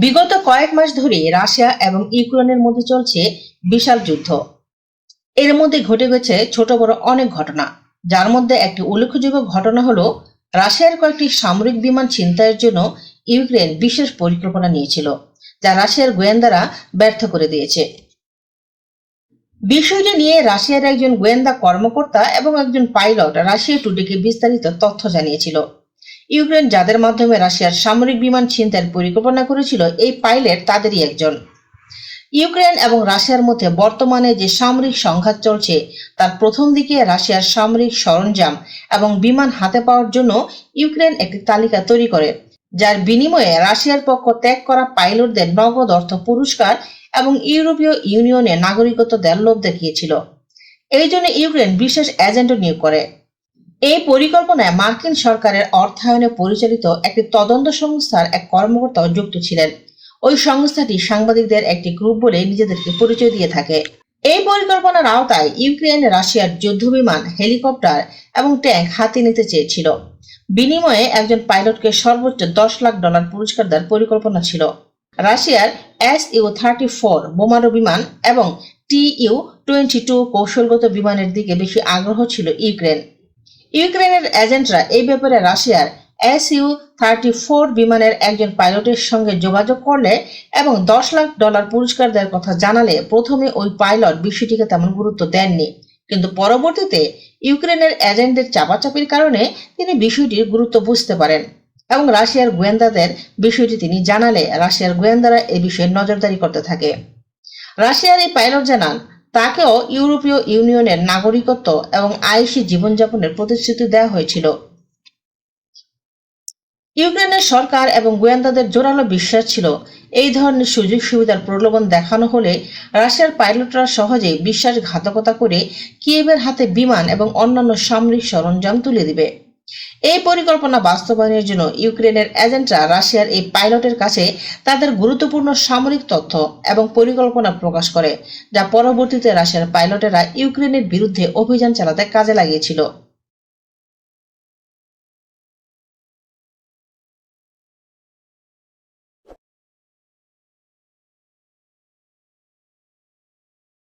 বিগত কয়েক মাস ধরে রাশিয়া এবং ইউক্রেনের মধ্যে চলছে বিশাল যুদ্ধ। এর মধ্যে ঘটে গেছে ছোট বড় অনেক ঘটনা। যার মধ্যে একটি উল্লেখযোগ্য ঘটনা হলো, রাশিয়ার কয়েকটি সামরিক বিমান ছিনতাইয়ের জন্য ইউক্রেন বিশেষ পরিকল্পনা নিয়েছিল, যা রাশিয়ার গোয়েন্দারা ব্যর্থ করে দিয়েছে। বিষয়টি নিয়ে রাশিয়ার একজন গোয়েন্দা কর্মকর্তা এবং একজন পাইলট রাশিয়া টুডেকে বিস্তারিত তথ্য জানিয়েছিল। ইউক্রেন, যাদের মাধ্যমে রাশিয়ার সামরিক বিমান ছিনতাইয়ের পরিকল্পনা করেছিল, এই পাইলট তাদেরই একজন। ইউক্রেন এবং রাশিয়ার মধ্যে বর্তমানে যে সামরিক সংঘাত চলছে, তার প্রথম দিকে রাশিয়ার সামরিক সরঞ্জাম এবং বিমান হাতে পাওয়ার জন্য ইউক্রেন একটি তালিকা তৈরি করে, যার বিনিময়ে রাশিয়ার পক্ষ ত্যাগ করা পাইলটদের নগদ অর্থ পুরস্কার এবং ইউরোপীয় ইউনিয়নে নাগরিকত্ব দেওয়ার লোভ দেখিয়েছিল। এই জন্য ইউক্রেন বিশেষ এজেন্টও নিয়োগ করে। এই পরিকল্পনায় মার্কিন সরকারের অর্থায়নে পরিচালিত একটি তদন্ত সংস্থার এক কর্মকর্তাও যুক্ত ছিলেন। ওই সংস্থাটি সাংবাদিকদের একটি গ্রুপ বলে নিজেদেরকে পরিচয় দিয়ে থাকে। এই পরিকল্পনার আওতায় ইউক্রেন রাশিয়ার যুদ্ধবিমান, হেলিকপ্টার এবং ট্যাঙ্ক হাতে নিতে চেয়েছিল। বিনিময়ে একজন পাইলটকে সর্বোচ্চ দশ লাখ ডলার পুরস্কার দেওয়ার পরিকল্পনা ছিল। রাশিয়ার এস ইউ থার্টি ফোর বোমারু বিমান এবং টি ইউ টোয়েন্টি টু কৌশলগত বিমানের দিকে বেশি আগ্রহ ছিল ইউক্রেন ইউক্রেনের এজেন্টরা এই ব্যাপারে রাশিয়ার এস ইউ থার্টি ফোর বিমানের একজন পাইলটের সঙ্গে যোগাযোগ করলে এবং দশ লাখ ডলার পুরস্কার দেওয়ার কথা জানালে প্রথমে ওই পাইলট বিষয়টিকে তেমন গুরুত্ব দেননি। কিন্তু পরবর্তীতে ইউক্রেনের এজেন্টদের চাপাচাপির কারণে তিনি বিষয়টির গুরুত্ব বুঝতে পারেন এবং রাশিয়ার গোয়েন্দাদের বিষয়টি তিনি জানালে রাশিয়ার গোয়েন্দারা এই বিষয়ে নজরদারি করতে থাকে। রাশিয়ার এই পাইলট জানান তাকেও ইউরোপীয় ইউনিয়নের নাগরিকত্ব এবং আয়ুষী জীবনযাপনের প্রতিশ্রুতি দেওয়া হয়েছিল। ইউক্রেনের সরকার এবং গোয়েন্দাদের জোরালো বিশ্বাস ছিল, এই ধরনের সুযোগ সুবিধার প্রলোভন দেখানো হলে রাশিয়ার পাইলটরা সহজেই বিশ্বাসঘাতকতা করে কিয়েভের হাতে বিমান এবং অন্যান্য সামরিক সরঞ্জাম তুলে দিবে। এই পরিকল্পনা বাস্তবায়নের জন্য ইউক্রেনের এজেন্টরা রাশিয়ার এই পাইলটের কাছে তাদের গুরুত্বপূর্ণ সামরিক তথ্য এবং পরিকল্পনা প্রকাশ করে, যা পরবর্তীতে রাশিয়ার পাইলটেরা ইউক্রেনের বিরুদ্ধে অভিযান চালাতে কাজে লাগিয়েছিল।